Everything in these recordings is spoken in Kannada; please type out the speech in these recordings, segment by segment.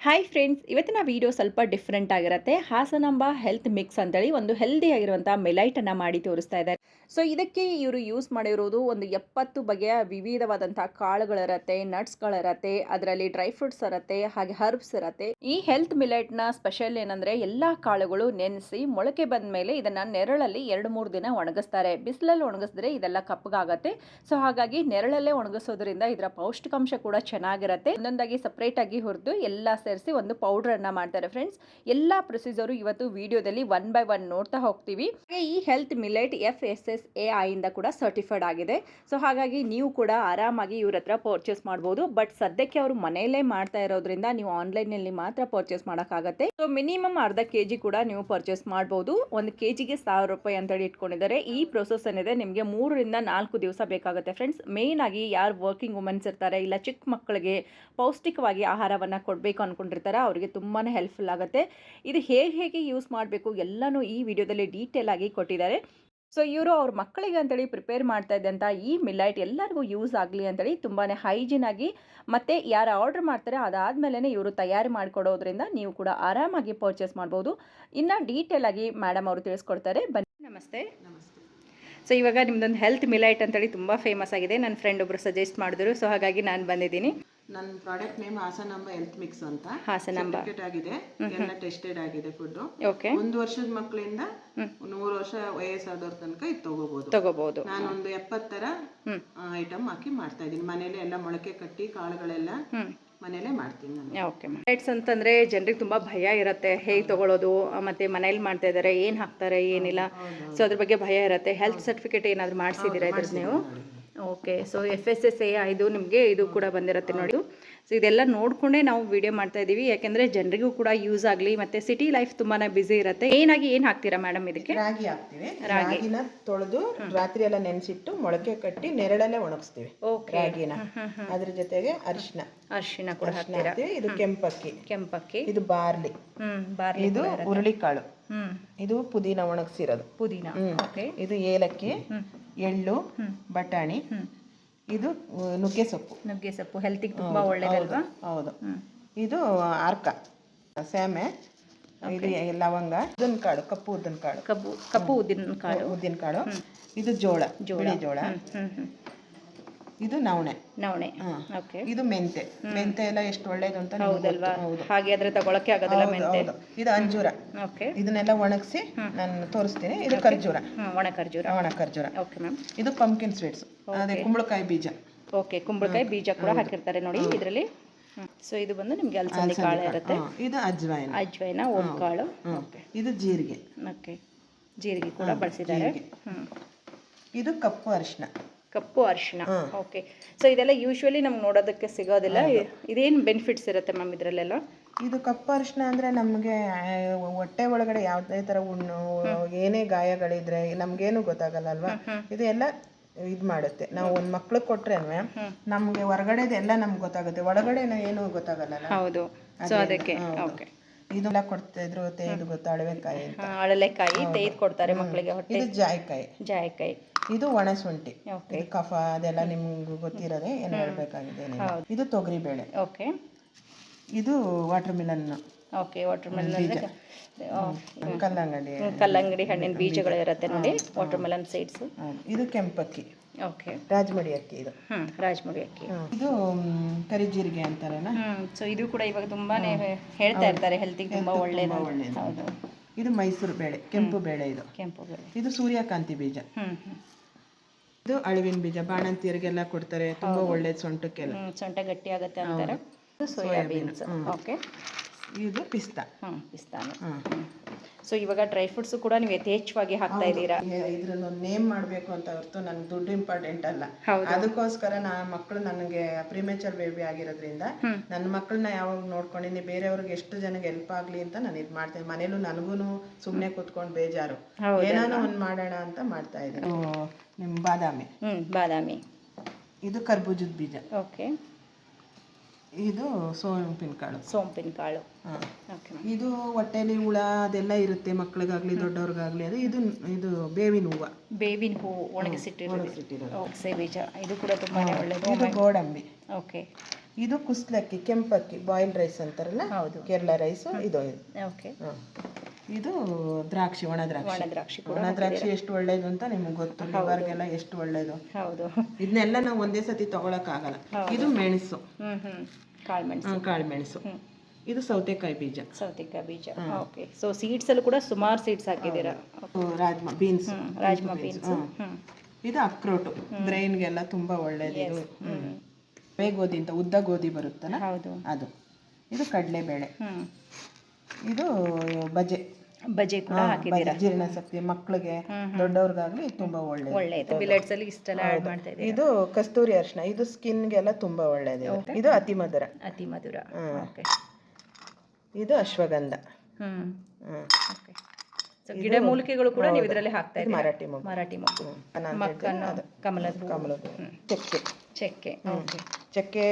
ಹಾಯ್ ಫ್ರೆಂಡ್ಸ್ ಇವತ್ತಿನ ವಿಡಿಯೋ ಸ್ವಲ್ಪ ಡಿಫ್ರೆಂಟ್ ಆಗಿರುತ್ತೆ. ಹಾಸನಾಂಬ ಹೆಲ್ತ್ ಮಿಕ್ಸ್ ಅಂತೇಳಿ ಒಂದು ಹೆಲ್ದಿ ಆಗಿರುವಂಥ ಮೆಲೈಟನ್ನು ಮಾಡಿ ತೋರಿಸ್ತಾ ಇದ್ದಾರೆ. ಸೊ ಇದಕ್ಕೆ ಇವರು ಯೂಸ್ ಮಾಡಿರೋದು ಒಂದು ಎಪ್ಪತ್ತು ಬಗೆಯ ವಿವಿಧವಾದಂಥ ಕಾಳುಗಳಿರತ್ತೆ ನಟ್ಸ್ಗಳಿರತ್ತೆ ಅದರಲ್ಲಿ ಡ್ರೈ ಫ್ರೂಟ್ಸ್ ಇರತ್ತೆ, ಹಾಗೆ ಹರ್ಬ್ಸ್ ಇರತ್ತೆ. ಈ ಹೆಲ್ತ್ ಮಿಲೈಟ್ನ ಸ್ಪೆಷಲ್ ಏನಂದ್ರೆ ಎಲ್ಲ ಕಾಳುಗಳು ನೆನೆಸಿ ಮೊಳಕೆ ಬಂದ ಮೇಲೆ ಇದನ್ನ ನೆರಳಲ್ಲಿ ಎರಡು ಮೂರು ದಿನ ಒಣಗಿಸ್ತಾರೆ. ಬಿಸಿಲಲ್ಲಿ ಒಣಗಿಸಿದ್ರೆ ಇದೆಲ್ಲ ಕಪ್ಪಗಾಗತ್ತೆ. ಸೊ ಹಾಗಾಗಿ ನೆರಳಲ್ಲೇ ಒಣಗಿಸೋದ್ರಿಂದ ಇದರ ಪೌಷ್ಟಿಕಾಂಶ ಕೂಡ ಚೆನ್ನಾಗಿರುತ್ತೆ. ಒಂದೊಂದಾಗಿ ಸಪ್ರೇಟ್ ಆಗಿ ಹುರಿದು ಎಲ್ಲ ಸೇರಿಸಿ ಒಂದು ಪೌಡರ್ ಅನ್ನ ಮಾಡ್ತಾರೆ ಫ್ರೆಂಡ್ಸ್ ಎಲ್ಲ ಪ್ರೊಸೀಜರು ಇವತ್ತು ವಿಡಿಯೋದಲ್ಲಿ ಒನ್ ಬೈ ಒನ್ ನೋಡ್ತಾ ಹೋಗ್ತೀವಿ. ಹಾಗೆ ಈ health millet F S S A ಇಂದ ಕೂಡ ಸರ್ಟಿಫೈಡ್ ಆಗಿದೆ. ಸೊ ಹಾಗಾಗಿ ನೀವು ಕೂಡ ಆರಾಮಾಗಿ ಇವ್ರ ಹತ್ರ ಪರ್ಚೇಸ್ ಮಾಡ್ಬೋದು. ಬಟ್ ಸದ್ಯಕ್ಕೆ ಅವರು ಮನೆಯಲ್ಲೇ ಮಾಡ್ತಾ ಇರೋದ್ರಿಂದ ನೀವು ಆನ್ಲೈನಲ್ಲಿ ಮಾತ್ರ ಪರ್ಚೇಸ್ ಮಾಡೋಕ್ಕಾಗತ್ತೆ. ಸೊ ಮಿನಿಮಮ್ ಅರ್ಧ ಕೆ ಜಿ ಕೂಡ ನೀವು ಪರ್ಚೇಸ್ ಮಾಡ್ಬೋದು. ಒಂದು ಕೆ ಜಿಗೆ ಸಾವಿರ ರೂಪಾಯಿ ಅಂತೇಳಿ ಇಟ್ಕೊಂಡಿದ್ದಾರೆ. ಈ ಪ್ರೊಸೆಸ್ ಏನಿದೆ ನಿಮಗೆ ಮೂರರಿಂದ ನಾಲ್ಕು ದಿವಸ ಬೇಕಾಗುತ್ತೆ ಫ್ರೆಂಡ್ಸ್ ಮೇಯ್ನ್ ಆಗಿ ಯಾರು ವರ್ಕಿಂಗ್ ವುಮೆನ್ಸ್ ಇರ್ತಾರೆ ಇಲ್ಲ ಚಿಕ್ಕ ಮಕ್ಕಳಿಗೆ ಪೌಷ್ಟಿಕವಾಗಿ ಆಹಾರವನ್ನು ಕೊಡಬೇಕು ಅಂದ್ಕೊಂಡಿರ್ತಾರೆ ಅವರಿಗೆ ತುಂಬಾ ಹೆಲ್ಪ್ಫುಲ್ ಆಗುತ್ತೆ. ಇದು ಹೇಗೆ ಹೇಗೆ ಯೂಸ್ ಮಾಡಬೇಕು ಎಲ್ಲನೂ ಈ ವಿಡಿಯೋದಲ್ಲಿ ಡೀಟೇಲ್ ಆಗಿ ಕೊಟ್ಟಿದ್ದಾರೆ. ಸೊ ಇವರು ಅವ್ರ ಮಕ್ಕಳಿಗೆ ಅಂತೇಳಿ ಪ್ರಿಪೇರ್ ಮಾಡ್ತಾ ಇದ್ದಂಥ ಈ ಮಿಲೈಟ್ ಎಲ್ಲರಿಗೂ ಯೂಸ್ ಆಗಲಿ ಅಂತೇಳಿ ತುಂಬಾ ಹೈಜಿನ್ ಆಗಿ ಮತ್ತು ಯಾರು ಆರ್ಡರ್ ಮಾಡ್ತಾರೆ ಅದಾದಮೇಲೆ ಇವರು ತಯಾರಿ ಮಾಡಿಕೊಡೋದ್ರಿಂದ ನೀವು ಕೂಡ ಆರಾಮಾಗಿ ಪರ್ಚೇಸ್ ಮಾಡ್ಬೋದು. ಇನ್ನು ಡೀಟೇಲ್ ಆಗಿ ಮೇಡಮ್ ಅವರು ತಿಳಿಸ್ಕೊಡ್ತಾರೆ. ಬನ್ನಿ. ನಮಸ್ತೆ. ನಮಸ್ತೆ. ಸೊ ಇವಾಗ ನಿಮ್ದೊಂದು ಹೆಲ್ತ್ ಮಿಲೈಟ್ ಅಂತೇಳಿ ತುಂಬ ಫೇಮಸ್ ಆಗಿದೆ. ನನ್ನ ಫ್ರೆಂಡ್ ಒಬ್ಬರು ಸಜೆಸ್ಟ್ ಮಾಡಿದ್ರು. ಸೊ ಹಾಗಾಗಿ ನಾನು ಬಂದಿದ್ದೀನಿ. ನನ್ನ product name Hasanamba health mix ಅಂತ. ಹಾಸನಾಂಬ. ಸರ್ಟಿಫಿಕೇಟ್ ಆಗಿದೆ. ಎಲ್ಲ ಟೆಸ್ಟೆಡ್ ಆಗಿದೆ ಫುಡ್ ಓಕೆ ಒಂದು ವರ್ಷದ ಮಕ್ಕಳಿಂದ ನೂರು ವರ್ಷ ವಯಸ್ಸಾದವ್ರ ತನಕ ಇದು ತಗೋಬಹುದು ತಗೋಬಹುದು ನಾನು ಒಂದು ಎಪ್ಪತ್ತರ ಐಟಮ್ ಹಾಕಿ ಮಾಡ್ತಾ ಇದ್ದೀನಿ. ಮನೇಲಿ ಎಲ್ಲ ಮೊಳಕೆ ಕಟ್ಟಿ ಕಾಳುಗಳೆಲ್ಲ ಮನೇಲೆ ಮಾಡ್ತೀನಿ ನಾನು. ಓಕೆ ಅಂತಂದರೆ ಜನರಿಗೆ ತುಂಬಾ ಭಯ ಇರುತ್ತೆ. ಹೇಗೆ ತಗೊಳ್ಳೋದು ಮತ್ತೆ ಮನೇಲಿ ಮಾಡ್ತಾ ಇದ್ದಾರೆ ಏನು ಹಾಕ್ತಾರೆ ಏನಿಲ್ಲ. ಸೊ ಅದ್ರ ಬಗ್ಗೆ ಭಯ ಇರುತ್ತೆ. ಹೆಲ್ತ್ ಸರ್ಟಿಫಿಕೇಟ್ ಏನಾದರೂ ಮಾಡಿಸಿದ್ದೀರಾ ಇದ್ರದ್ದು ನೀವು? Okay so F S S A ಇದು ನಿಮಗೆ ಇದು ಕೂಡ ಬಂದಿರುತ್ತೆ ನೋಡಿ. ಸೊ ಇದೆಲ್ಲ ನೋಡಿಕೊಂಡೇ ನಾವು ವಿಡಿಯೋ ಮಾಡ್ತಾ ಇದ್ದೀವಿ ಯಾಕೆಂದರೆ ಜನರಿಗೂ ಕೂಡ ಯೂಸ್ ಆಗಲಿ ಮತ್ತು ಸಿಟಿ ಲೈಫ್ ತುಂಬಾ ಬ್ಯುಸಿ ಇರುತ್ತೆ. ಏನಾಗಿ ಏನು ಹಾಕ್ತೀರಾ ಮೇಡಮ್ ಇದಕ್ಕೆ? ರಾಗಿ ಹಾಕ್ತಿವಿ. ರಾಗಿನ ತೊಳೆದು ರಾತ್ರಿ ಎಲ್ಲ ನೆನೆಸಿಟ್ಟು ಮೊಳಕೆ ಕಟ್ಟಿ ನೆರಳಲ್ಲೇ ಒಣಗಿಸ್ತೀವಿ ಓಕೆ ರಾಗಿನ. ಅದ್ರ ಜೊತೆಗೆ ಅರಿಶಿನ. ಅರಿಶಿನ ಕೂಡ ಹಾಕ್ತೀವಿ. ಇದು ಕೆಂಪಕ್ಕಿ. ಕೆಂಪಕ್ಕಿ. ಇದು ಬಾರ್ಲಿ. ಬಾರ್ಲಿ ಇದು ಹುರುಳಿಕಾಳು. ಇದು ಪುದೀನ ಒಣಗಿಸಿರೋದು. ಪುದೀನ. ಓಕೆ ಇದು ಏಲಕ್ಕಿ. ಎಳ್ಳು ಬಟಾಣಿ ಇದು ನುಗ್ಗೆ ಸೊಪ್ಪು. ನುಗ್ಗೆ ಸೊಪ್ಪು. ಹೆಲ್ತಿಗೆ ತುಂಬ ಒಳ್ಳೇದಲ್ವಾ? ಹೌದು ಇದು ಆರ್ಕ ಸ್ಯಾಮೆ ಇದು ಲವಂಗ ಉದ್ದಿನ ಕಾಳು ಕಪ್ಪು ಉದ್ದಿನ ಕಾಳು. ಕಬ್ಬು ಕಪ್ಪು ಉದ್ದಿನ ಕಾಳು. ಉದ್ದಿನ ಕಾಳು. ಇದು ಜೋಳ ಜೋಳ. ಜೋಳ. ಇದು ನವಣೆ. ನವಣೆ. ಓಕೆ ಇದು ಮೆಂತೆ. ಮೆಂತೆ ಎಲ್ಲ ಎಷ್ಟು ಒಳ್ಳೇದು ಅಂತ ನಿಮ್ಗೆ ಹೌದಲ್ವಾ? ಗೊತ್ತು. ಹೌದು. ಹಾಗೆ ಆದ್ರೆ ತಗೊಳಕ್ಕೆ ಆಗೋದಿಲ್ಲ ಹೌದು, ಮೆಂತೆ. ಹೌದು. ಇದು ಅಂಜೂರ. ಓಕೆ. ಇದನ್ನೆಲ್ಲ ಒಣಗಿಸಿ ನಾನು ತೋರಿಸ್ತೀನಿ. ಇದು ಖರ್ಜೂರ. ಒಣ ಖರ್ಜೂರ ಒಣ ಖರ್ಜೂರ ಓಕೆ ಮ್ಯಾಮ್ ಇದು ಪಂಪ್ಕಿನ್ ಸ್ವೀಟ್ಸ್ ಅದೇ ಕುಂಬಳಕಾಯಿ ಬೀಜ. ಓಕೆ ಕುಂಬಳಕಾಯಿ ಬೀಜ ಕೂಡ ಹಾಕಿರ್ತಾರೆ ನೋಡಿ ಇದರಲ್ಲಿ. ಸೊ ಇದು ಬಂದು ನಿಮಗೆ ಅಲ್ಸಂದಿ ಕಾಳು ಇರುತ್ತೆ. ಹಾ, ಇದು ಅಜ್ವಾಯಿನ. ಅಜ್ವೈನ ಒಂದು ಕಾಳು. ಇದು ಜೀರಿಗೆ. ಓಕೆ ಜೀರಿಗೆ ಕೂಡ ಬಳಸಿದ್ದಾರೆ. ಇದು ಕಪ್ಪು ಅರಿಶಿನ ಕಪ್ಪು ಅರಿಶಿನ. ಓಕೆ ಸೊ ಇದೆಲ್ಲ ಯೂಶ್ವಲಿ ನಮ್ಗೆ ನೋಡೋದಕ್ಕೆ ಸಿಗೋದಿಲ್ಲ. ಇದೇನು ಬೆನಿಫಿಟ್ಸ್ ಇರುತ್ತೆ ಮ್ಯಾಮ್ ಇದರಲ್ಲೆಲ್ಲ? ಇದು ಕಪ್ಪು ಅರಿಶಿನ ಅಂದ್ರೆ ನಮಗೆ ಹೊಟ್ಟೆ ಒಳಗಡೆ ಯಾವುದೇ ತರ ಹುಣ್ಣು ಏನೇ ಗಾಯಗಳಿದ್ರೆ ನಮಗೇನು ಗೊತ್ತಾಗಲ್ಲ ಅಲ್ವಾ ಇದು ಎಲ್ಲ ಇದು ಮಾಡುತ್ತೆ. ನಾವು ಒಂದು ಮಕ್ಳಿಗೆ ಕೊಟ್ರೆ ನಮಗೆ ಹೊರಗಡೆದೆಲ್ಲ ನಮ್ಗೆ ಗೊತ್ತಾಗುತ್ತೆ. ಒಳಗಡೆ ಏನು ಗೊತ್ತಾಗಲ್ಲ ಹೌದು. ಸೊ ಅದಕ್ಕೆ. ಓಕೆ ಇದೆಲ್ಲ ಕೊಡ್ತಾ ಇದ್ರು ಇದು ಗೊತ್ತಾ ಅಳವೆಕಾಯಿ ಅಂತ. ಅಳಲೆಕಾಯಿ ಕೊಡ್ತಾರೆ ಮಕ್ಕಳಿಗೆ ಹೊಟ್ಟೆ. ಜಾಯಿಕಾಯಿ. ಜಾಯಿಕಾಯಿ. ಇದು ಒಣಶುಂಠಿ ಓಕೆ ಇದು ಕಫ ಅದೆಲ್ಲ ನಿಮ್ಗೆ ಗೊತ್ತಿರೋದೆ ಏನು ಹೇಳ್ಬೇಕಾಗಿದೆ ಇದು ತೊಗರಿ ಬೇಳೆ. ಓಕೆ ಇದು water melon okay. Water melon ಕಲ್ಲಂಗಡಿ ಕಲ್ಲಂಗಡಿ ಹಣ್ಣಿನ ಬೀಜಗಳು ಇರುತ್ತೆ ನೋಡಿ ವಾಟರ್ ಮೆಲನ್ ಸೀಡ್ಸ್ ಇದು ಕೆಂಪಕ್ಕಿ. ಓಕೆ ರಾಜಮಡಿ ಅಕ್ಕಿ ಇದು. ರಾಜಮಡಿ ರಾಜ್ಮುಡಿ ಅಕ್ಕಿ. ಇದು ಕರಿ ಜೀರಿಗೆ ಅಂತಾರಲ್ಲ ಸೊ ಇದು ಕೂಡ ಇವಾಗ ತುಂಬಾನೇ ಹೇಳ್ತಾ ಇರ್ತಾರೆ ಹೆಲ್ತಿಗೆ ತುಂಬಾ ಒಳ್ಳೇದು ಒಳ್ಳೇದು. ಹೌದು. ಇದು ಮೈಸೂರು ಬೇಳೆ ಕೆಂಪು ಬೇಳೆ ಇದು. ಕೆಂಪು ಬೇಳೆ. ಇದು ಸೂರ್ಯಕಾಂತಿ ಬೀಜ. ಹ್ಞೂ ಇದು ಅಳಿವಿನ ಬೀಜ ಬಾಣಂತಿಯರಿಗೆಲ್ಲ ಕೊಡ್ತಾರೆ. ತುಂಬಾ ಒಳ್ಳೇದು ಸೊಂಟಕ್ಕೆಲ್ಲ. ಹ್ಞೂ ಸೊಂಟ ಗಟ್ಟಿ ಆಗುತ್ತೆ ಅಂತಾರೆ. ಇದು ಸೋಯಾ ಬೀನ್ಸ್ ಓಕೆ. ಇದು ಪಿಸ್ತಾ. ಹ್ಞೂ ಪಿಸ್ತಾನು. ಹ್ಮ್. ಸೊ ಇವಾಗ ಡ್ರೈ ಫ್ರೂಟ್ಸ್ ಕೂಡ ನೀವು ಯಥೇಚ್ಛವಾಗಿ ಹಾಕ್ತಾ ಇದ್ದೀರಾ? ಇದ್ರನ್ನ ನೇಮ್ ಮಾಡಬೇಕು ಅಂತ ಹೊರತು ನನ್ಗೆ ದುಡ್ಡು ಇಂಪಾರ್ಟೆಂಟ್ ಅಲ್ಲ. ಅದಕ್ಕೋಸ್ಕರ ನಾ ಮಕ್ಕಳು ನನಗೆ ಪ್ರಿಮೇಚರ್ ಬೇಬಿ ಆಗಿರೋದ್ರಿಂದ ನನ್ನ ಮಕ್ಕಳನ್ನ ಯಾವಾಗ ನೋಡ್ಕೊಂಡಿನಿ ಬೇರೆಯವ್ರಿಗೆ ಎಷ್ಟು ಜನಕ್ಕೆ ಹೆಲ್ಪ್ ಆಗ್ಲಿ ಅಂತ ನಾನು ಇದು ಮಾಡ್ತೀನಿ. ಮನೇಲೂ ನನಗೂ ಸುಮ್ಮನೆ ಕೂತ್ಕೊಂಡು ಬೇಜಾರು. ಏನಾನ ಒಂದು ಮಾಡೋಣ ಅಂತ ಮಾಡ್ತಾ ಇದ್ದೀನಿ. ನಿಮ್ಮ ಬಾದಾಮಿ. ಹ್ಞೂ ಬಾದಾಮಿ. ಇದು ಕರ್ಬೂಜದ ಬೀಜ. ಓಕೆ ಇದು ಸೋಂಪಿನ ಕಾಳು ಸೋಂಪಿನ ಕಾಳು. ಓಕೆ ಇದು ಹೊಟ್ಟೆಲಿ ಹುಳ ಅದೆಲ್ಲ ಇರುತ್ತೆ ಮಕ್ಳಿಗಾಗ್ಲಿ ದೊಡ್ಡವ್ರಿಗಾಗ್ಲಿ. ಅದು ಇದು ಇದು ಬೇವಿನ ಹೂವು. ಬೇವಿನ ಹೂವು ಒಣಗಿಸಿಟ್ಟಿರೋದು. ಇಟ್ಟಿರೋದು ಓಕೆ ಬೀಜ. ಇದು ಕೂಡ ತುಂಬಾ ಒಳ್ಳೇದು. ಇದು ಗೋಡಂಬಿ. ಓಕೆ. ಇದು ಕುಸ್ಲಕ್ಕಿ ಕೆಂಪಕ್ಕಿ ಬಾಯ್ಲ್ ರೈಸ್ ಅಂತಾರಲ್ಲ? ಹೌದು. ಕೇರಳ ರೈಸು ಇದು. ಓಕೆ. ಹ. ಇದು ದ್ರಾಕ್ಷಿ ಒಣ ಒಣ ದ್ರಾಕ್ಷಿ ಕೂಡ ಒಣ ದ್ರಾಕ್ಷಿ ಎಷ್ಟು ಒಳ್ಳೇದು ಅಂತ ನಿಮ್ಗೆ ಗೊತ್ತು. ಲಿವರ್ಗೆಲ್ಲ ಎಷ್ಟು ಒಳ್ಳೇದು. ಹೌದು. ಇದನ್ನೆಲ್ಲ ನಾವು ಒಂದೇ ಸತಿ ತಗೊಳಕ್ಕಾಗಲ್ಲ. ಇದು ಮೆಣಸು. ಕಾಳುಮೆಣಸು ಕಾಳುಮೆಣಸು ಕಾಳು ಮೆಣಸು. ಕಾಳು ಮೆಣಸು. ಇದು ಸೌತೆಕಾಯಿ ಬೀಜ. ಸೌತೆಕಾಯಿ ಬೀಜ. ಓಕೆ. ಸೊ ಸೀಡ್ಸ್ ಅಲ್ಲಿ ಕೂಡ ಸುಮಾರು ಸೀಡ್ಸ್ ಹಾಕಿದ್ದೀರಾ? ರಾಜ್ಮಾ ಬೀನ್ಸ್ ರಾಜ್ಮಾ ಬೀನ್ಸ್ ಇದು ಅಕ್ರೋಟು ಬ್ರೈನ್ಗೆಲ್ಲ ತುಂಬಾ ಒಳ್ಳೇದು. ರವೆ ಗೋಧಿ ಅಂತ ಉದ್ದ ಗೋಧಿ ಬರುತ್ತಲ್ಲ? ಹೌದು. ಅದು. ಇದು ಕಡಲೆಬೇಳೆ. ಹ್ಮ್. ಇದು ಬಜೆ. ಬಜೆ ಕೂಡ ಹಾಕಿದ್ದೀರಾ? ಜೀರ್ಣಶಕ್ತಿ ಮಕ್ಕಳಿಗೆ ದೊಡ್ಡವ್ರಿಗಾಗ್ಲಿ ತುಂಬಾ ಒಳ್ಳೇದು. ಒಳ್ಳೆಯದು ಬಿಲೆಟ್ಸ್ ಅಲ್ಲಿ ಇಷ್ಟೆಲ್ಲ ಆಡ್ ಮಾಡ್ತಾ ಇದ್ದೀರಾ? ಇದು ಕಸ್ತೂರಿ ಅರಿಶಿನ. ಇದು ಸ್ಕಿನ್ಗೆಲ್ಲ ತುಂಬಾ ಒಳ್ಳೇದು ಇದು. ಅತಿ ಮಧುರ. ಅತಿ ಮಧುರ. ಓಕೆ. ಇದು ಅಶ್ವಗಂಧ. ಹ್ಮ್. ಓಕೆ. ಸೊ ಗಿಡ ಮೂಲಿಕೆಗಳು ಕೂಡ ನೀವು ಇದರಲ್ಲಿ ಹಾಕ್ತಾ ಇದು ಇದ್ದೀರಾ? ಮರಾಠಿ ಮರಾಠಿ ಮೊಗ್ಗು ಕಮಲದ ಕಮಲದ ಚಕ್ಕೆ. ಚಕ್ಕೆ. ಓಕೆ ಚಕ್ಕೆ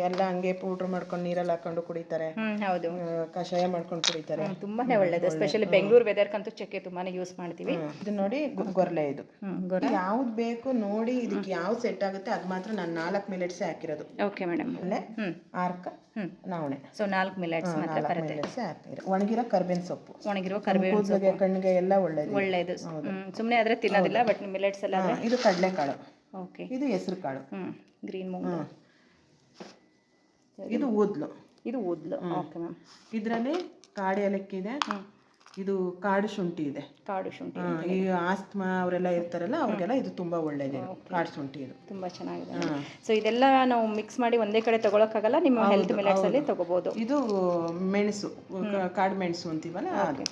ಎಲ್ಲ ಹಂಗೆ ಪೌಡ್ರ್ ಮಾಡ್ಕೊಂಡು ನೀರಲ್ಲಿ ಹಾಕೊಂಡು ಕುಡಿತಾರೆ. ಹ್ಮ್ ಹೌದು. ಕಷಾಯ ಮಾಡ್ಕೊಂಡು ಕುಡಿತಾರೆ. ತುಂಬಾನೇ ಒಳ್ಳೇದು. ಸ್ಪೆಷಲಿ ಬೆಂಗಳೂರು ವೆದರ್ಕಂತೂ ಚಕ್ಕೆ ತುಂಬಾನೇ ಯೂಸ್ ಮಾಡ್ತೀವಿ. ಇದು ನೋಡಿ ಗೊ- ಗೊರ್ಲೆ ಇದು. ಹ್ಮ್ ಗೊರ ಯಾವ್ದು ಬೇಕು ನೋಡಿ ಇದಕ್ಕೆ ಯಾವ್ದು ಸೆಟ್ ಆಗುತ್ತೆ ಅದು ಮಾತ್ರ ನಾನು ನಾಲ್ಕು ಮಿಲೆಟ್ಸೇ ಹಾಕಿರೋದು. ಓಕೆ ಮೇಡಮ್ ಅಲ್ಲೇ? ಹ್ಮ್. ಆರ್ಕ ಹ್ಮ್. ನವಣೆ. ಸೊ ನಾಲ್ಕು ಮಿಲೆಟ್ಸ್ ಮಾತ್ರ ನಾಲ್ಕು ಬರುತ್ತೆ. ಮಿಲೆಟ್ಸೇ ಹಾಕಿರೋ ಒಣಗಿರೋ ಕರ್ಬೇವಿನ ಸೊಪ್ಪು. ಒಣಗಿರೋ ಕರಿಬೇವು ಕೂದಲಿಗೆ ಕಣ್ಣಿಗೆ ಎಲ್ಲ ಒಳ್ಳೇದು ಒಳ್ಳೇದು. ಸುಮ್ಮನೆ ಆದ್ರೆ ತಿನ್ನೋದಿಲ್ಲ ಬಟ್ ಮಿಲೆಟ್ಸ್ ಎಲ್ಲ ಹಾ, ಇದು ಕಡಲೆಕಾಳು. ಓಕೆ ಇದು ಹೆಸರು ಕಾಳು. ಹ್ಮ್ ಗ್ರೀನ್ ಮೂಂಗ್. ಇದು ಊದ್ಲು ಇದು ಊದ್ಲು ಓಕೆ ಮ್ಯಾಮ್ ಇದರಲ್ಲಿ ಕಾಡು ಏಲಕ್ಕಿ ಇದೆ. ಇದು ಕಾಡು ಶುಂಠಿ ಇದೆ. ಕಾಡು ಶುಂಠಿ ಈ ಆಸ್ತಮಾ ಅವರೆಲ್ಲ ಇರ್ತಾರಲ್ಲ ಅವ್ರಿಗೆಲ್ಲ ಇದು ತುಂಬಾ ಒಳ್ಳೇದು ಕಾಡು ಶುಂಠಿ ಇದು. ತುಂಬಾ ಚೆನ್ನಾಗಿದೆ. ಸೊ ಇದೆಲ್ಲ ನಾವು ಮಿಕ್ಸ್ ಮಾಡಿ ಒಂದೇ ಕಡೆ ತಗೊಳಕ್ಕಾಗಲ್ಲ ನಿಮ್ಮ ಹೆಲ್ತ್ ಮಿಲೆಟ್ಸ್ ಅಲ್ಲಿ ತಗೋಬಹುದು ಇದು ಮೆಣಸು ಕಾಡು ಮೆಣಸು ಅಂತೀವಲ್ಲ ಅದು.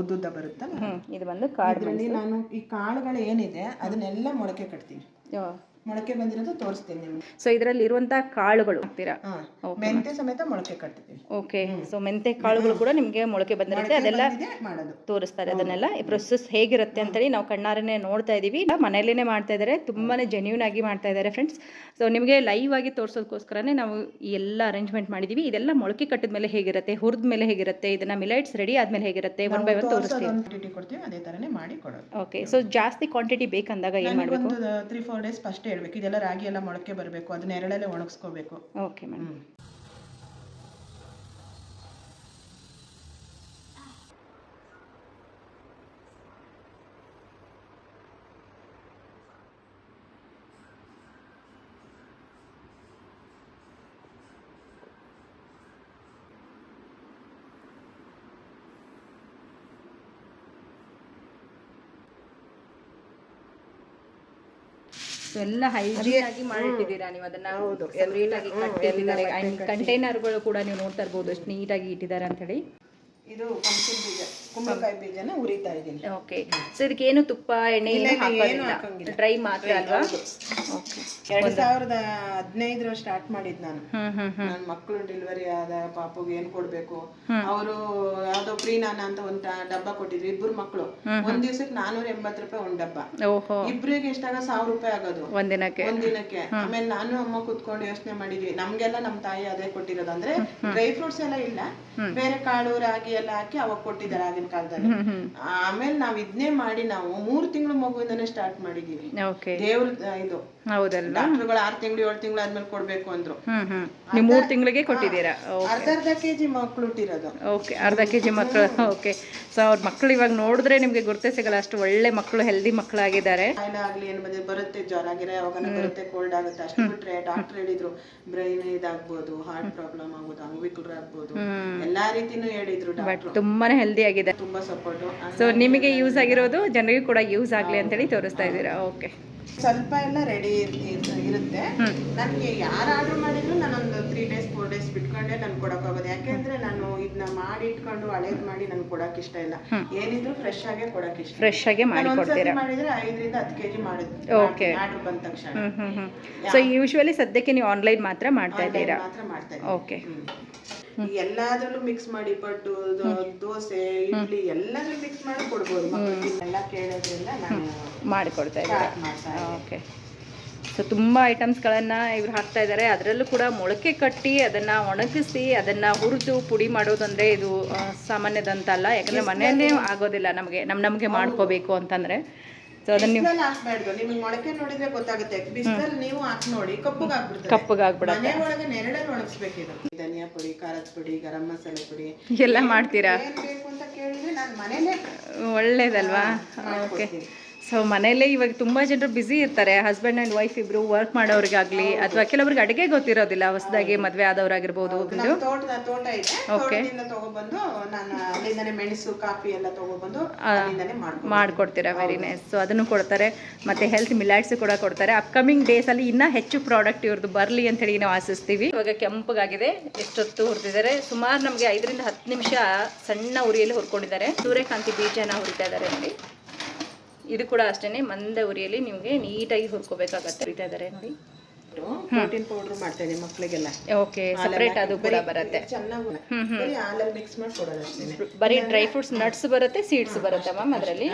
ಉದ್ದುದ್ದ ಬರುತ್ತಲ್ಲ. ಇದು ಬಂದು ಕಾಡು ನಾನು ಈ ಕಾಳುಗಳು ಏನಿದೆ ಅದನ್ನೆಲ್ಲ ಮೊಳಕೆ ಕಟ್ತೀನಿ. ja, ಮೊಳಕೆ ಬಂದಿರೋದು ತೋರಿಸ್ತೀನಿ ನಿಮ್ಗೆ. ಸೊ ಇದರಲ್ಲಿ ಇರುವಂತಹ ಕಾಳುಗಳು ಹಾಕ್ತೀರಾ? ಹಾ ಮೆಂತೆ ಸಮೇತ ಮೊಳಕೆ ಕಟ್ತೀವಿ. ಓಕೆ ಸೊ ಮೆಂತೆ ಕಾಳುಗಳು ಕೂಡ ನಿಮಗೆ ಮೊಳಕೆ ಬಂದಿರುತ್ತೆ. ಅದೆಲ್ಲ ಮಾಡೋದು. ತೋರಿಸ್ತಾರೆ ಅದನ್ನೆಲ್ಲ. ಈ ಪ್ರೊಸೆಸ್ ಹೇಗಿರುತ್ತೆ ಅಂತೇಳಿ ನಾವು ಕಣ್ಣಾರನೇ ನೋಡ್ತಾ ಇದೀವಿ. ಮನೆಯಲ್ಲೇ ಮಾಡ್ತಾ ಇದ್ದಾರೆ ತುಂಬಾನೇ ಜೆನ್ಯೂನ್ ಆಗಿ ಮಾಡ್ತಾ ಇದ್ದಾರೆ ಫ್ರೆಂಡ್ಸ್ ಸೊ ನಿಮಗೆ ಲೈವ್ ಆಗಿ ತೋರಿಸೋದಕ್ಕೋಸ್ಕರನೇ ನಾವು ಈ ಎಲ್ಲ ಅರೇಂಜ್ಮೆಂಟ್ ಮಾಡಿದೀವಿ. ಇದೆಲ್ಲ ಮೊಳಕೆ ಕಟ್ಟಿದ ಮೇಲೆ ಹೇಗಿರುತ್ತೆ? ಹುರಿದ ಮೇಲೆ ಹೇಗಿರುತ್ತೆ? ಇದನ್ನ ಮಿಲೈಟ್ಸ್ ರೆಡಿ ಆದ್ಮೇಲೆ ಹೇಗಿರುತ್ತೆ? ಒನ್ ಬೈ ಒನ್ ತೋರಿಸ್ತೀವಿ. ಅದೇ ಥರನೇ ಮಾಡಿ ಕೊಡೋದು. ಓಕೆ ಸೊ ಜಾಸ್ತಿ ಕ್ವಾಂಟಿಟಿ ಬೇಕಂದಾಗ ಏನು ಮಾಡಬೇಕು? ತ್ರೀ ಫೋರ್ ಡೇಸ್ ಫಸ್ಟ್ ಹೇಳ್ಬೇಕು. ಇದೆಲ್ಲ ರಾಗಿ ಎಲ್ಲ ಮೊಳಕೆ ಬರಬೇಕು. ಅದನ್ನ ಎರಡಲ್ಲೇ ಒಣಗಿಸ್ಕೋಬೇಕು. ಓಕೆ ಮೇಡಮ್ ಎಲ್ಲ ಹೈಜೀನ್ ಆಗಿ ಮಾಡಿಟ್ಟಿದ್ದೀರಾ ನೀವು ಅದನ್ನ? ಕಂಟೈನರ್ಗಳು ಕೂಡ ನೀವು ನೋಡ್ತಾ ಇರ್ಬೋದು ಎಷ್ಟು ನೀಟಾಗಿ ಇಟ್ಟಿದ್ದಾರೆ ಅಂತ ಹೇಳಿ. ಇದು ಪಂಪ್ಕಿನ್ ಬೀಜ ಕುಂಬಳಕಾಯಿ ಬೀಜನ ಉರಿತಾ ಇದ್ದೀನಿ. ಓಕೆ ಸೊ ಇದಕ್ಕೆ ಏನು ತುಪ್ಪ ಎಣ್ಣೆ ಏನು ಹಾಕಂಗಿಲ್ಲ. ಡ್ರೈ ಮಾತ್ರ ಅಲ್ವಾ? ಓಕೆ ಎರಡು ಸಾವಿರದ ಹದಿನೈದರ ಸ್ಟಾರ್ಟ್ ಮಾಡಿದ್ ನಾನು. ನನ್ನ ಮಕ್ಕಳು ಡೆಲಿವರಿ ಆದ ಪಾಪುಗೆ ಏನ್ ಕೊಡ್ಬೇಕು? ಅವರು ಯಾವುದೋ ಫ್ರೀ ನಾನ ಅಂತ ಒಂದು ಡಬ್ಬ ಕೊಟ್ಟಿದ್ರು ಇಬ್ಬರು ಮಕ್ಕಳು ಒಂದ್ ದಿವ್ಸಕ್ಕೆ ನಾನೂರ ಎಂಬತ್ ರೂಪಾಯಿ ಒಂದ್ ಡಬ್ಬ. ಓಹೋ. ಇಬ್ರಿಗೆ ಎಷ್ಟಾಗ ಸಾವಿರ ರೂಪಾಯಿ ಆಗೋದು. ಒಂದಿನಕ್ಕೆ. ಒಂದಿನಕ್ಕೆ ದಿನಕ್ಕೆ. ಆಮೇಲೆ ನಾನು ಅಮ್ಮ ಕುತ್ಕೊಂಡು ಯೋಚನೆ ಮಾಡಿದ್ವಿ. ನಮ್ಗೆಲ್ಲ ನಮ್ ತಾಯಿ ಅದೇ ಕೊಟ್ಟಿರೋದು ಅಂದ್ರೆ ಡ್ರೈ ಫ್ರೂಟ್ಸ್ ಎಲ್ಲ ಇಲ್ಲ. ಬೇರೆ ಕಾಳು ರಾಗಿ ಎಲ್ಲ ಹಾಕಿ ಅವಾಗ ಕೊಟ್ಟಿದ್ದಾರೆ ಆಗಿನ ಕಾಲದಲ್ಲಿ. ಆಮೇಲೆ ನಾವ್ ಇದನ್ನೇ ಮಾಡಿ ನಾವು ಮೂರ್ ತಿಂಗಳು ಮಗುವಿಂದನೇ ಸ್ಟಾರ್ಟ್ ಮಾಡಿದೀವಿ. ದೇವ್ರ ಇದು ಹೌದಲ್ಲ? ಡಾಕ್ಟರ್ಗಳು ಆರ್ ತಿಂಗಳು ಏಳು ತಿಂಗಳು ಆದ್ಮೇಲೆ ಕೊಡ್ಬೇಕು ಅಂದ್ರು. ಹ್ಮ್ ಹ್ಮ್. ನೀವು ಮೂರು ತಿಂಗಳಿಗೆ ಕೊಟ್ಟಿದ್ದೀರಾ? ಅರ್ಧ ಅರ್ಧ ಕೆಜಿ ಮಕ್ಳು ಹುಟ್ಟಿರೋದು. ಓಕೆ ಅರ್ಧ ಕೆ ಜಿ ಮಕ್ಕಳು ಓಕೆ ಸೊ ಅವ್ರ ಮಕ್ಕಳು ಇವಾಗ ನೋಡಿದ್ರೆ ನಿಮಗೆ ಗುರ್ತೇ ಸಿಗಲ್ಲ. ಅಷ್ಟು ಒಳ್ಳೆ ಮಕ್ಕಳು ಹೆಲ್ದಿ ಮಕ್ಕಳಾಗಿದ್ದಾರೆ ಆಗಲಿ ಏನ್ ಬಂದ್ರೆ ಬರುತ್ತೆ ಜ್ವರ ಆಗಿರ ಯಾವಾಗ ಬರುತ್ತೆ ಕೋಲ್ಡ್ ಆಗುತ್ತೆ. ಅಷ್ಟು ಬಿಟ್ರೆ ಡಾಕ್ಟರ್ ಹೇಳಿದ್ರು ಬ್ರೈನ್ ಇದಾಗ್ಬೋದು ಹಾರ್ಟ್ ಪ್ರಾಬ್ಲಮ್ ಆಗ್ಬೋದು. ಅಂಗವಿಕಲರಾಗ್ಬೋದು ಎಲ್ಲಾ ರೀತಿನೂ ಹೇಳಿದ್ರು ಡಾಕ್ಟರ್ ತುಂಬಾನೇ ಹೆಲ್ದಿ ಆಗಿದೆ. ತುಂಬಾ ಸಪೋರ್ಟ್ ಸೊ ನಿಮಗೆ ಯೂಸ್ ಆಗಿರೋದು ಜನರಿಗೂ ಕೂಡ ಯೂಸ್ ಆಗಲಿ ಅಂತೇಳಿ ತೋರಿಸ್ತಾ ಇದ್ದೀರಾ? ಓಕೆ ಸ್ವಲ್ಪ ಎಲ್ಲ ರೆಡಿ ಇರುತ್ತೆ. ನನಗೆ ಯಾರು ಆರ್ಡರ್ ಮಾಡಿದ್ರು ನಾನೊಂದು ತ್ರೀ ಡೇಸ್ ಫೋರ್ ಡೇಸ್ ಬಿಟ್ಕೊಂಡೆ ನಾನು ಕೊಡೋಕ್ಕಾಗೋದು ಯಾಕೆಂದ್ರೆ ನಾನು ಇದನ್ನ ಮಾಡಿ ಇಟ್ಕೊಂಡು ಹಳೇದ್ ಮಾಡಿ ನಾನು ಕೊಡಕ್ ಇಷ್ಟ ಇಲ್ಲ. ಏನಿದ್ರು ಫ್ರೆಶ್ ಆಗೇ ಕೊಡಕ್ ಇಷ್ಟ. ಫ್ರೆಶ್ ಆಗಿ ಮಾಡಿ ಕೊಡ್ತೀರಾ? ಮಾಡಿದ್ರೆ ಐದರಿಂದ ಹತ್ತು ಕೆಜಿ ಮಾಡಿದ್ವಿ ಮಾಡಿದ್ರೆ ಆರ್ಡರ್ ಬಂದ ತಕ್ಷಣ. ಸೊ ಯೂಶ್ವಲಿ ಸದ್ಯಕ್ಕೆ ನೀವು ಆನ್ಲೈನ್ ಮಾತ್ರ ಮಾಡ್ತಾ ಇದ್ದೀರಾ? ಮಾತ್ರ ಮಾಡ್ತಾ ಓಕೆ ಎಲ್ಲಾದ್ರಲ್ಲೂ ಮಿಕ್ಸ್ ಮಾಡಿ ಪಡ್ಡು ದೋ- ದೋಸೆ ಇಡ್ಲಿ ಎಲ್ಲಾದ್ರೂ ಮಿಕ್ಸ್ ಮಾಡಿ ಕೊಡ್ಬೋದು ಎಲ್ಲ ಕೇಳೋದ್ರಿಂದ ನಾನು ಮಾಡಿಕೊಡ್ತಾ ಇದ್ದೀನಿ. ಓಕೆ. ಸೊ ತುಂಬ ಐಟಮ್ಸ್ಗಳನ್ನು ಇವ್ರು ಹಾಕ್ತಾ ಇದ್ದಾರೆ. ಅದರಲ್ಲೂ ಕೂಡ ಮೊಳಕೆ ಕಟ್ಟಿ ಅದನ್ನು ಒಣಗಿಸಿ ಅದನ್ನು ಹುರಿದು ಪುಡಿ ಮಾಡೋದಂದರೆ ಇದು ಸಾಮಾನ್ಯದಂತ ಸಾಮಾನ್ಯದಂತಲ್ಲ. ಯಾಕಂದರೆ ಮನೆಯಲ್ಲೇ ಆಗೋದಿಲ್ಲ ನಮಗೆ. ನಮ್ಮ ನಮಗೆ ಮಾಡ್ಕೋಬೇಕು ಅಂತಂದರೆ. ಸೊ ಅದನ್ನ ನೀವು ನಿಮಗೆ ಮೊಳಕೆ ನೋಡಿದ್ರೆ ಗೊತ್ತಾಗುತ್ತೆ. ಬಿಸಿಲಲ್ಲಿ ನೀವು ಹಾಕಿ ನೋಡಿ ಕಪ್ಪಗೆ ಹಾಕ್ಬಿಡ್ತದೆ ಕಪ್ಪಗಾಗ್ಬಿಡತ್ತೆ ಮನೆ ಒಳಗೆ ನೆರಳಲ್ಲಿ ಒಣಗಿಸ್ಬೇಕು ಇದು ಧನಿಯಾ ಪುಡಿ ಖಾರದ ಪುಡಿ ಗರಂ ಮಸಾಲೆ ಪುಡಿ. ಎಲ್ಲ ಮಾಡ್ತೀರಾ? ಬೇಕು ಅಂತ ಕೇಳಿದ್ರೆ ನಾನು ಮನೇಲೆ ಒಳ್ಳೇದಲ್ವಾ? ಓಕೆ. ಸೊ ಮನೆಯಲ್ಲೇ ಇವಾಗ ತುಂಬ ಜನರು ಬ್ಯುಸಿ ಇರ್ತಾರೆ. ಹಸ್ಬೆಂಡ್ ಆ್ಯಂಡ್ ವೈಫ್ ಇಬ್ಬರು ವರ್ಕ್ ಮಾಡೋರಿಗಾಗಲಿ ಅಥವಾ ಕೆಲವ್ರಿಗೆ ಅಡುಗೆ ಗೊತ್ತಿರೋದಿಲ್ಲ. ಹೊಸದಾಗಿ ಮದುವೆ ಆದವರಾಗಿರ್ಬೋದು ಓಕೆ ಮಾಡಿಕೊಡ್ತೀರಾ ವೆರಿ ನೈಸ್ ಸೊ ಅದನ್ನು ಕೊಡ್ತಾರೆ. ಮತ್ತೆ ಹೆಲ್ತ್ ಮಿಲಾಟ್ಸ್ ಕೂಡ ಕೊಡ್ತಾರೆ. ಅಪ್ಕಮಿಂಗ್ ಡೇಸಲ್ಲಿ ಇನ್ನೂ ಹೆಚ್ಚು ಪ್ರಾಡಕ್ಟ್ ಇವ್ರದ್ದು ಬರಲಿ ಅಂತ ಹೇಳಿ ನಾವು ಆಸಿಸ್ತೀವಿ ಇವಾಗ ಕೆಂಪಗಾಗಿದೆ. ಎಷ್ಟೊತ್ತು ಹುರಿದಿದ್ದಾರೆ. ಸುಮಾರು ನಮಗೆ ಐದರಿಂದ ಹತ್ತು ನಿಮಿಷ ಸಣ್ಣ ಉರಿಯಲ್ಲಿ ಹುರ್ಕೊಂಡಿದ್ದಾರೆ. ಸೂರ್ಯಕಾಂತಿ ಬೀಜನ ಹುರಿತಾ ಇದ್ದಾರೆ ನೋಡಿ ಇದು ಕೂಡ ಅಷ್ಟೇ ಮಂದ ಉರಿಯಲ್ಲಿ ನಿಮಗೆ ನೀಟಾಗಿ ಹುರ್ಕೋಬೇಕಾಗತ್ತೆ. ಹುರಿತಾ ಇದ್ದಾರೆ ನೋಡಿ. ಪ್ರೋಟೀನ್ ಪೌಡರ್ ಮಾಡ್ತಾ ಮಕ್ಕಳಿಗೆಲ್ಲ ಓಕೆ ಸೆಪರೇಟ್ ಅದು ಕೂಡ ಬರುತ್ತೆ. ಚೆನ್ನಾಗಿ ಹಾಲಲ್ಲಿ ಮಿಕ್ಸ್ ಮಾಡಿ ಕೊಡೋದು ಅಷ್ಟೇ ಬರೀ ಡ್ರೈ ಫ್ರೂಟ್ಸ್ ನಟ್ಸ್ ಬರುತ್ತೆ ಸೀಡ್ಸ್ ಬರುತ್ತೆ ಮ್ಯಾಮ್ ಅದರಲ್ಲಿ?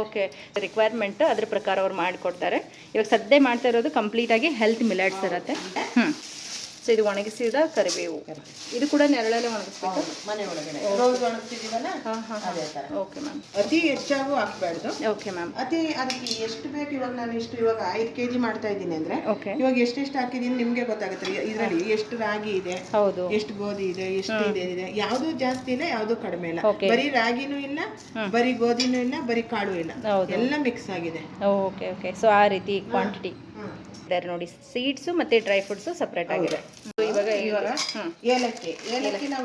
ಓಕೆ ರಿಕ್ವೈರ್ಮೆಂಟ್ ಅದ್ರ ಪ್ರಕಾರ ಅವ್ರು ಮಾಡಿಕೊಡ್ತಾರೆ. ಇವಾಗ ಸದ್ಯ ಮಾಡ್ತಾ ಇರೋದು ಕಂಪ್ಲೀಟಾಗಿ ಹೆಲ್ತ್ ಮಿಲೆಟ್ಸ್ ಇರುತ್ತೆ. ಹ್ಞೂ ಸೊ ಇದು ಒಣಗಿಸಿದ ಕರಿಬೇವು. ಇದು ಕೂಡ ನೆರಳಲ್ಲಿ ಒಣಗಿಸ್ಬೇಕು. ಮನೆ ಒಳಗಡೆ. ರೋಸ್ ಹಾಂ ಹಾಂ ಅದೇ ತರ ಓಕೆ ಮ್ಯಾಮ್ ಅತಿ ಹೆಚ್ಚಾಗೂ ಹಾಕ್ಬಾರ್ದು. ಓಕೆ ಮ್ಯಾಮ್ ಅತಿ ಅದಕ್ಕೆ ಎಷ್ಟು ಬೇಕು ಇವಾಗ ನಾನು ಇಷ್ಟು ಇವಾಗ ಐದು ಕೆಜಿ ಮಾಡ್ತಾ ಇದ್ದೀನಿ ಅಂದ್ರೆ ಓಕೆ ಇವಾಗ ಎಷ್ಟೆಷ್ಟು ಹಾಕಿದೀನಿ ನಿಮ್ಗೆ ಗೊತ್ತಾಗುತ್ತೆ. ಇದರಲ್ಲಿ ಎಷ್ಟು ರಾಗಿ ಇದೆ ಹೌದು. ಎಷ್ಟು ಗೋಧಿ ಇದೆ ಎಷ್ಟು ಇದೆ ಇದೆ ಯಾವುದು ಜಾಸ್ತಿ ಇಲ್ಲ ಯಾವುದು ಕಡಿಮೆ ಇಲ್ಲ. ಬರೀ ರಾಗಿನೂ ಇಲ್ಲ ಬರೀ ಗೋಧಿನೂ ಇಲ್ಲ ಬರೀ ಕಾಳು ಇಲ್ಲ. ಹೌದು. ಎಲ್ಲ ಮಿಕ್ಸ್ ಆಗಿದೆ. ಓಕೆ ಓಕೆ ಸೊ ಆ ರೀತಿ ಕ್ವಾಂಟಿಟಿ ಇದ್ದಾರೆ ನೋಡಿ ಸೀಡ್ಸು ಮತ್ತೆ ಡ್ರೈ ಫ್ರೂಟ್ಸು ಸಪ್ರೇಟ್ ಆಗಿದೆ. ಇವಾಗ ಇವಾಗ ಏಲಕ್ಕಿ. ಏಲಕ್ಕಿ ನಾವು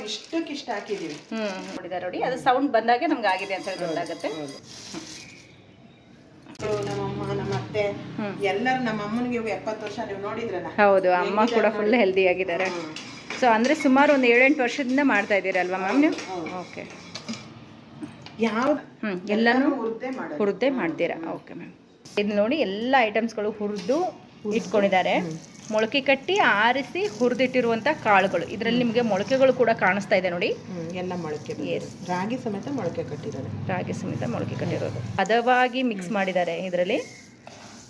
ಹ್ಞೂ ನೋಡಿದ್ದಾರೆ ನೋಡಿ ಅದು ಸೌಂಡ್ ಬಂದಾಗ ನಮ್ಗೆ ಆಗಿದೆ ಅಂತ ಹೇಳಿ ಗೊತ್ತಾಗುತ್ತೆ. ಮಕ್ಕಳು, ನಮ್ಮಮ್ಮ ನಮ್ಮ ಅತ್ತೆ ಎಲ್ಲರೂ ನಮ್ಮ ಅಮ್ಮನಿಗೆ ಎಪ್ಪತ್ತು ವರ್ಷ ನೀವು ನೋಡಿದ್ರಲ್ಲ? ಹೌದು ಅಮ್ಮ ಕೂಡ ಫುಲ್ ಹೆಲ್ದಿ ಆಗಿದ್ದಾರೆ. ಸೊ ಅಂದರೆ ಸುಮಾರು ಒಂದು ಏಳೆಂಟು ವರ್ಷದಿಂದ ಮಾಡ್ತಾ ಇದ್ದೀರಲ್ವಾ ಮ್ಯಾಮ್ ನೀವು? ಓಕೆ ಯಾವ ಹ್ಞೂ ಎಲ್ಲನೂ ಹುರ್ದೆ ಮಾಡೋದು. ಹುರಿದೇ ಮಾಡ್ತೀರಾ? ಓಕೆ ಮ್ಯಾಮ್ ಇದು ನೋಡಿ ಎಲ್ಲ ಐಟಮ್ಸ್ಗಳು ಹುರಿದು ಇಟ್ಕೊಂಡಿದ್ದಾರೆ. ಮೊಳಕೆ ಕಟ್ಟಿ ಆರಿಸಿ ಹುರಿದಿಟ್ಟಿರುವಂಥ ಕಾಳುಗಳು. ಇದರಲ್ಲಿ ನಿಮಗೆ ಮೊಳಕೆಗಳು ಕೂಡ ಕಾಣಿಸ್ತಾ ಇದೆ ನೋಡಿ. ಎಲ್ಲ ಮೊಳಕೆ. ರಾಗಿ ಸಮೇತ ಮೊಳಕೆ ಕಟ್ಟಿದ್ದಾರೆ. ರಾಗಿ ಸಮೇತ ಮೊಳಕೆ ಕಟ್ಟಿರೋದು. ಹದವಾಗಿ ಮಿಕ್ಸ್ ಮಾಡಿದ್ದಾರೆ ಇದರಲ್ಲಿ.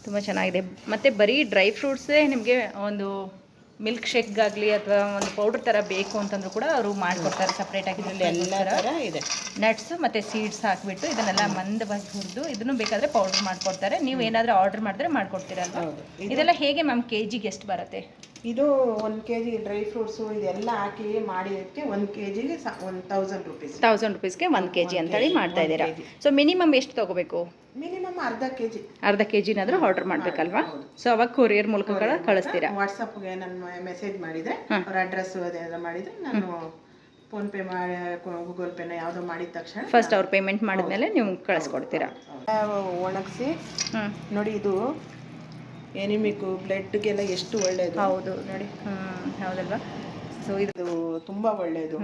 ತುಂಬ ಚೆನ್ನಾಗಿದೆ. ಮತ್ತು ಬರೀ ಡ್ರೈ ಫ್ರೂಟ್ಸೇ ನಿಮಗೆ ಒಂದು ಮಿಲ್ಕ್ ಶೇಕ್ಗಾಗಲಿ ಅಥವಾ ಒಂದು ಪೌಡ್ರ್ ಥರ ಬೇಕು ಅಂತಂದ್ರೂ ಕೂಡ ಅವರು ಮಾಡಿಕೊಡ್ತಾರೆ ಸಪ್ರೇಟಾಗಿ ಇದರಲ್ಲಿ ಎಲ್ಲ ಥರ ಇದೆ. ನಟ್ಸ್ ಮತ್ತು ಸೀಡ್ಸ್ ಹಾಕಿಬಿಟ್ಟು ಇದನ್ನೆಲ್ಲ ಮಂದವಾಗಿ ಹುರಿದು ಇದನ್ನು ಬೇಕಾದರೆ ಪೌಡ್ರ್ ಮಾಡಿಕೊಡ್ತಾರೆ. ನೀವು ಏನಾದರೂ ಆರ್ಡರ್ ಮಾಡಿದ್ರೆ ಮಾಡಿಕೊಡ್ತೀರಲ್ವ? ಇದೆಲ್ಲ ಹೇಗೆ ಮ್ಯಾಮ್ ಕೆ ಜಿಗೆ ಎಷ್ಟು ಬರುತ್ತೆ? ಇದು ಒಂದು ಕೆ ಜಿ ಡ್ರೈ ಫ್ರೂಟ್ಸು ಇದೆಲ್ಲ ಹಾಕಿ ಮಾಡಿದ್ದಕ್ಕೆ ಒಂದು ಕೆ ಜಿಗೆ ಒನ್ ತೌಸಂಡ್ ರುಪೀಸ್ ತೌಸಂಡ್ ರುಪೀಸ್ಗೆ ಒಂದು ಕೆ ಜಿ ಅಂತೇಳಿ ಮಾಡ್ತಾ ಇದ್ದೀರಾ. ಸೊ ಮಿನಿಮಮ್ ಎಷ್ಟು ತೊಗೋಬೇಕು? ಮಿನಿಮಮ್ ಅರ್ಧ ಕೆ ಜಿ ಅರ್ಧ ಕೆ ಜಿನಾದರೂ ಆರ್ಡರ್ ಮಾಡಬೇಕಲ್ವಾ? ಸೊ ಅವಾಗ ಕೊರಿಯರ್ ಮೂಲಕ ಕೂಡ ಕಳಿಸ್ತೀರಾ? ವಾಟ್ಸಪ್ಗೆ ನಾನು ಮೆಸೇಜ್ ಮಾಡಿದರೆ ಅವ್ರ ಅಡ್ರೆಸ್ಸು ಅದೆಲ್ಲ ಮಾಡಿದರೆ ನಾನು ಫೋನ್ಪೇ ಮಾಡಿ ಗೂಗಲ್ ಪೇನ ಯಾವುದೋ ಮಾಡಿದ ತಕ್ಷಣ ಫಸ್ಟ್ ಅವ್ರು ಪೇಮೆಂಟ್ ಮಾಡಿದ್ಮೇಲೆ ನೀವು ಕಳಿಸ್ಕೊಡ್ತೀರಾ? ಒಣಗಿಸಿ. ನೋಡಿ ಇದು ಎನಿಮಿಕ್ಕು ಬ್ಲಡ್ಗೆಲ್ಲ ಎಷ್ಟು ಒಳ್ಳೆಯದು ಹೌದು ನೋಡಿ. ಹ್ಞೂ ಹೌದಲ್ವಾ? ಸೊ ಇದು ಇದು ತುಂಬ ಒಳ್ಳೆಯದು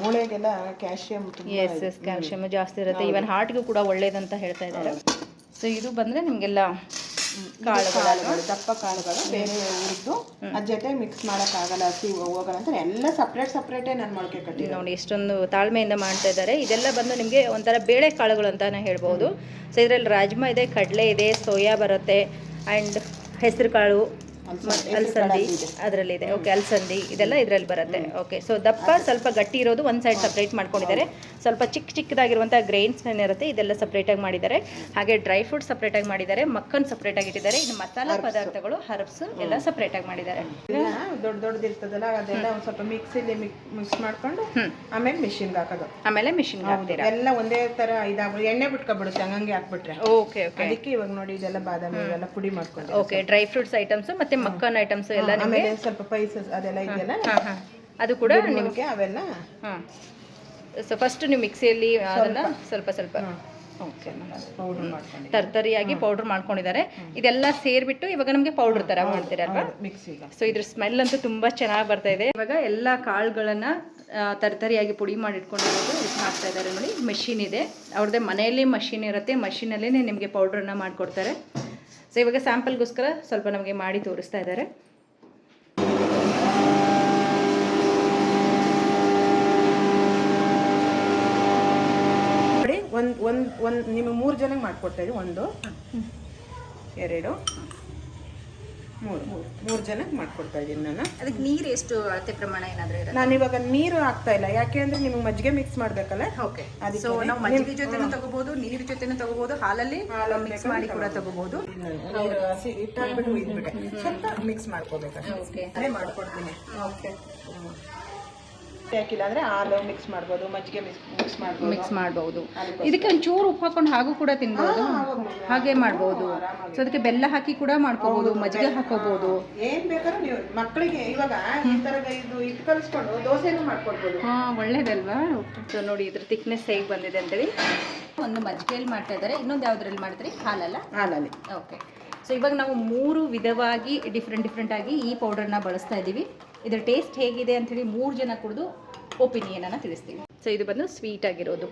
ಮೂಳೆಗೆಲ್ಲ ಕ್ಯಾಲ್ಶಿಯಂ ತುಂಬ ಎಸ್ ಎಸ್ ಕ್ಯಾಲ್ಶಿಯಮ್ ಜಾಸ್ತಿ ಇರುತ್ತೆ. ಈವನ್ ಹಾರ್ಟ್ಗೂ ಕೂಡ ಒಳ್ಳೇದಂತ ಹೇಳ್ತಾ ಇದ್ದಾರೆ. ಸೊ ಇದು ಬಂದರೆ ನಿಮಗೆಲ್ಲ ಕಾಳುಗಳು. ಕಾಳುಗಳು ದಪ್ಪ ಕಾಳುಗಳು ಬೇರೆ ಹುರಿದು ಅದ್ರ ಜೊತೆ ಮಿಕ್ಸ್ ಮಾಡೋಕ್ಕಾಗಲ್ಲ ಹಸಿ ಹೋಗಲ್ಲ ಅಂತ ಎಲ್ಲ ಸಪ್ರೇಟ್ ಸಪ್ರೇಟೇ ನಾನು ಮೊಳಕೆ ಕಟ್ಟಿದ್ದು ನೋಡಿ ಎಷ್ಟೊಂದು ತಾಳ್ಮೆಯಿಂದ ಮಾಡ್ತಾ ಇದ್ದಾರೆ. ಇದೆಲ್ಲ ಬಂದು ನಿಮಗೆ ಒಂಥರ ಬೇಳೆ ಕಾಳುಗಳು ಅಂತಾನೆ ಹೇಳ್ಬೋದು. ಸೊ ಇದರಲ್ಲಿ ರಾಜ್ಮಾ ಇದೆ ಕಡಲೆ ಇದೆ ಸೋಯಾ ಬರುತ್ತೆ. ಆ್ಯಂಡ್ ಹೆಸರು ಕಾಳು ಅಲಸಂದಿ. ಅದರಲ್ಲಿ ಇದೆ. ಓಕೆ ಅಲಸಂದಿ. ಇದೆಲ್ಲ ಇದರಲ್ಲಿ ಬರುತ್ತೆ. ಓಕೆ ಸೊ ದಪ್ಪ ಸ್ವಲ್ಪ ಗಟ್ಟಿ ಇರೋದು ಒಂದು ಸೈಡ್ ಸಪ್ರೇಟ್ ಮಾಡ್ಕೊಂಡಿದ್ದಾರೆ. ಸ್ವಲ್ಪ ಚಿಕ್ಕ ಚಿಕ್ಕದಾಗಿರುವಂಥ ಗ್ರೈನ್ಸ್ ಏನಿರುತ್ತೆ ಇದೆಲ್ಲ ಸಪ್ರೇಟಾಗಿ ಮಾಡಿದ್ದಾರೆ. ಹಾಗೆ ಡ್ರೈ ಫ್ರೂಟ್ ಸಪ್ರೇಟಾಗಿ ಮಾಡಿದ್ದಾರೆ. ಮಕ್ಕನ್ ಸಪ್ರೇಟಾಗಿ ಇಟ್ಟಿದ್ದಾರೆ. ಇನ್ನು ಮಸಾಲಾ ಪದಾರ್ಥಗಳು ಹರ್ಬ್ಸ್ ಎಲ್ಲ ಸಪ್ರೇಟಾಗಿ ಮಾಡಿದ್ದಾರೆ. ದೊಡ್ಡ ದೊಡ್ಡದು ಇರ್ತದಲ್ಲ ಅದೆಲ್ಲ ಒಂದು ಸ್ವಲ್ಪ ಮಿಕ್ಸಿಲಿ ಮಿಕ್ಸ್ ಮಾಡ್ಕೊಂಡು ಆಮೇಲೆ ಮಿಷಿನ್ಗೆ ಹಾಕೋದು. ಆಮೇಲೆ ಮಿಷಿನ್ಗೆ ಹಾಕ್ತೀರಾ? ಎಲ್ಲ ಒಂದೇ ತರ ಇದಾಗ ಎಣ್ಣೆ ಬಿಟ್ಕೊಬಿಡುತ್ತೆ ಹಂಗಂಗೆ ಹಾಕ್ಬಿಟ್ರೆ. ಓಕೆ ಓಕೆ ಅದಕ್ಕೆ ಇವಾಗ ನೋಡಿ ಇದೆಲ್ಲ ಬಾದಾಮಿ ಇವೆಲ್ಲ ಪುಡಿ ಮಾಡ್ಕೊಂಡು ಓಕೆ ಡ್ರೈ ಫ್ರೂಟ್ಸ್ ಐಟಮ್ಸ್ ಮತ್ತೆ ಮಕ್ಕನ್ ಐಟಮ್ಸ್ ಎಲ್ಲ ನಿಮಗೆ ಆಮೇಲೆ ಸ್ವಲ್ಪ ಪೈಸಸ್ ಅದೆಲ್ಲ ಇದೆಯಲ್ಲ? ಹಾಂ ಹಾಂ. ಅದು ಕೂಡ ನಿಮಗೆ ಅವೆಲ್ಲ? ಹಾಂ. ಸೊ ಫಸ್ಟ್ ನೀವು ಮಿಕ್ಸಿಯಲ್ಲಿ ಅದನ್ನ ಸ್ವಲ್ಪ. ಸ್ವಲ್ಪ ಓಕೆ ಪೌಡರ್ ಮಾಡ್ಕೊಂಡು ತರ್ತರಿಯಾಗಿ ಪೌಡ್ರ್ ಮಾಡ್ಕೊಂಡಿದ್ದಾರೆ. ಇದೆಲ್ಲ ಸೇರ್ಬಿಟ್ಟು ಇವಾಗ ನಮಗೆ ಪೌಡರ್ ಥರ ಮಾಡ್ತೀರಲ್ವಾ ಮಿಕ್ಸಿಗೆ ಸೊ ಇದ್ರ ಸ್ಮೆಲ್ ಅಂತೂ ತುಂಬಾ ಚೆನ್ನಾಗಿ ಬರ್ತಾ ಇದೆ. ಇವಾಗ ಎಲ್ಲ ಕಾಳುಗಳನ್ನು ತರ್ತರಿಯಾಗಿ ಪುಡಿ ಮಾಡಿ ಇಟ್ಕೊಂಡಿರೋದು ಇದಕ್ಕೆ ಹಾಕ್ತಾ ಇದ್ದಾರೆ ನೋಡಿ. ಮೆಷಿನ್ ಇದೆ. ಅವ್ರದ್ದೇ ಮನೆಯಲ್ಲಿ ಮಷಿನ್ ಇರುತ್ತೆ. ಮಷಿನಲ್ಲೇ ನಿಮಗೆ ಪೌಡ್ರನ್ನ ಮಾಡಿಕೊಡ್ತಾರೆ. ಸೊ ಇವಾಗ ಸ್ಯಾಂಪಲ್ಗೋಸ್ಕರ ಸ್ವಲ್ಪ ನಮಗೆ ಮಾಡಿ ತೋರಿಸ್ತಾ ಇದ್ದಾರೆ. ಒಂದು ಒಂದು ಒಂದು ನಿಮಗೆ ಮೂರು ಜನಕ್ಕೆ ಮಾಡ್ಕೊಡ್ತಾ ಇದ್ದೀವಿ ಒಂದು ಎರಡು ಮೂರು ಮೂರು ಜನಕ್ಕೆ ಮಾಡ್ಕೊಡ್ತಾ ಇದ್ದೀನಿ ನಾನು. ಅದಕ್ಕೆ ನೀರು ಎಷ್ಟು ಅಳತೆ ಪ್ರಮಾಣ ಏನಾದರೂ ಇರುತ್ತೆ? ನಾನು ಇವಾಗ ನೀರು ಹಾಕ್ತಾ ಇಲ್ಲ. ಯಾಕೆ ಅಂದ್ರೆ ನಿಮ್ಗೆ ಮಜ್ಜಿಗೆ ಮಿಕ್ಸ್ ಮಾಡ್ಬೇಕಲ್ಲ? ಓಕೆ ಅದಕ್ಕೆ ಸೊ ನಾವು ಮಜ್ಜಿಗೆ ಜೊತೆನೂ ತಗೋಬಹುದು ನೀರು ಜೊತೆನೂ ತಗೋಬಹುದು ಹಾಲಲ್ಲಿ ಮಿಕ್ಸ್ ಮಾಡಿ ಕೂಡ ತಗೋಬಹುದು ಹಸಿ ಹಿಟ್ಟಾಗ್ಬಿಟ್ಟು ಸ್ವಲ್ಪ ಮಿಕ್ಸ್ ಮಾಡ್ಕೋಬೇಕು ಓಕೆ ಅದೇ ಮಾಡ್ಕೊಡ್ತೀನಿ. ಓಕೆ ಯಾಕಿಲ್ಲ ಅಂದ್ರೆ ಹಾಲು ಮಿಕ್ಸ್ ಮಾಡ್ಬೋದು ಮಜ್ಜಿಗೆ ಮಿಕ್ಸ್ ಮಾಡ್ಬೋದು. ಮಿಕ್ಸ್ ಮಾಡಬಹುದು ಇದಕ್ಕೆ ಒಂಚೂರು ಉಪ್ಪು ಹಾಕೊಂಡು ಹಾಗೂ ಕೂಡ ತಿನ್ಬೋದು. ಹಾಗೆ ಮಾಡ್ಬೋದು. ಸೊ ಅದಕ್ಕೆ ಬೆಲ್ಲ ಹಾಕಿ ಕೂಡ ಮಾಡ್ಕೋಬಹುದು ಮಜ್ಜಿಗೆ ಹಾಕೋಬಹುದು ಏನ್ ಬೇಕಾದ್ರೂ ನೀವು ಮಕ್ಕಳಿಗೆ ಇವಾಗ ಈ ಇದು ಹಿಟ್ಟು ಕಲಿಸ್ಕೊಂಡು ದೋಸೆನೂ ಮಾಡ್ಕೊಡ್ಬೋದು. ಹಾ ಒಳ್ಳೇದಲ್ವಾ? ಸೊ ನೋಡಿ ಇದ್ರ ತಿಕ್ನೆಸ್ ಹೇಗೆ ಬಂದಿದೆ ಅಂತೇಳಿ. ಒಂದು ಮಜ್ಜಿಗೆಯಲ್ಲಿ ಮಾಡ್ತಾ ಇದ್ದಾರೆ. ಇನ್ನೊಂದು ಯಾವ್ದ್ರಲ್ಲಿ ಮಾಡಿದ್ರಿ? ಹಾಲಲ್ಲ? ಹಾಲಲ್ಲಿ. ಓಕೆ ಸೊ ಇವಾಗ ನಾವು ಮೂರು ವಿಧವಾಗಿ ಡಿಫ್ರೆಂಟ್ ಆಗಿ ಈ ಪೌಡರ್ನ ಬಳಸ್ತಾ ಇದ್ದೀವಿ. ಇದರ ಟೇಸ್ಟ್ ಹೇಗಿದೆ ಅಂಥೇಳಿ ಮೂರು ಜನ ಕುಡಿದು ಒಪಿನಿಯನನ್ನು ತಿಳಿಸ್ತೀವಿ. ಸೊ ಇದು ಬಂದು ಸ್ವೀಟ್ ಆಗಿರೋದು.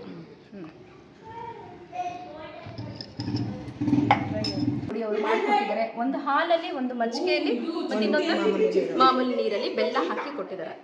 ಮಾಡ್ಕೊಟ್ಟಿದ್ದಾರೆ. ಒಂದು ಹಾಲಲ್ಲಿ ಒಂದು ಮಜ್ಜಿಗೆಯಲ್ಲಿ ಇನ್ನೊಂದು ಮಾಮೂಲಿ ನೀರಲ್ಲಿ ಬೆಲ್ಲ ಹಾಕಿ ಕೊಟ್ಟಿದ್ದಾರೆ.